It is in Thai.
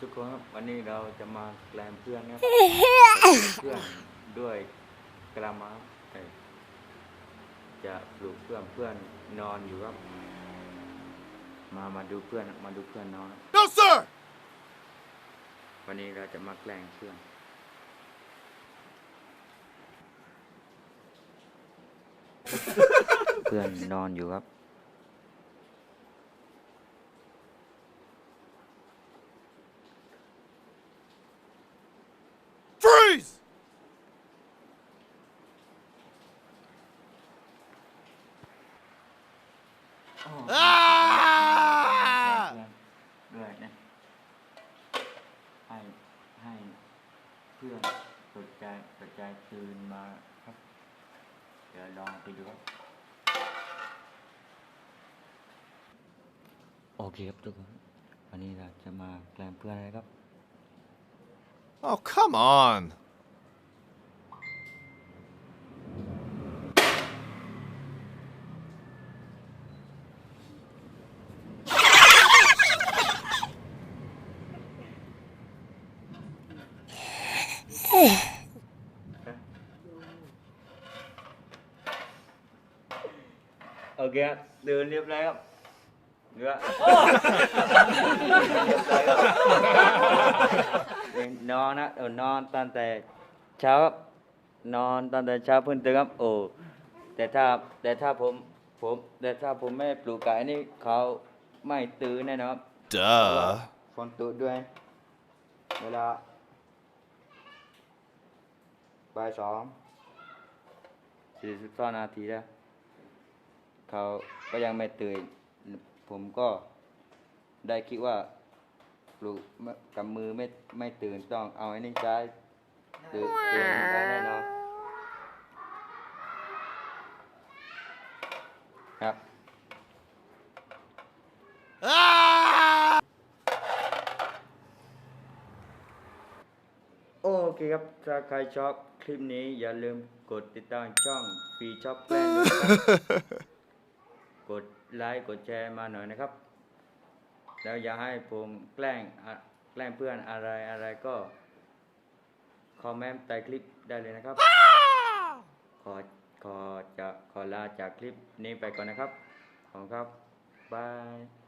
ทุกคนครับวันนี้เราจะมาแกล้งเพื่อนนะครับเพื่อนด้วยกระมังเอ้ยจะปลุกเพื่อนเพื่อนนอนอยู่ครับ มามาดูเพื่อนมาดูเพื่อนนอน No, sir! วันนี้เราจะมาแกล้งเพื่อนเพื่อนนอนอยู่ครับ Freeze! อ่า Ah! ด้วยนะให้ให้เพื่อนตกใจตกใจตื่นมาครับ เดี๋ยวลองไปดูครับ โอเคครับทุกคนวันนี้เราจะมาแกล้งเพื่อนนะครับ Oh, come on. โอเคครับเดินเรียบร้อยครับเรืออนอนนะเออนอนตั้งแต่เช้าครับนอนตั้งแต่เช้าเพิ่งตื่นครับโอ้แต่ถ้าแต่ถ้าผมผมแต่ถ้าผมไม่ปลูกไก่นี่เขาไม่ตื่นแน่นอนครับ Duh. ฝนตกด้วย เวลา บ่ายสองสี่สิบสองนาทีแล้ว เขาก็ยังไม่ตื่น ผมก็ได้คิดว่าปลูกกับมือไม่ไม่ตื่นต้องเอาไอ้นี่ใช้ตื่นตื่นได้แน่นอนครับ โอเคครับ ถ้าใครชอบคลิปนี้อย่าลืมกดติดตามช่องฟีชอบแกล้งด้วยนะครับกดไลค์กดแชร์มาหน่อยนะครับ แล้วอย่าให้ผมแกล้งอะแกล้งเพื่อนอะไรอะไรก็คอมเมนต์ใต้คลิปได้เลยนะครับ ขอขอจะขอลาจากคลิปนี้ไปก่อนนะครับ ขอบคุณครับบาย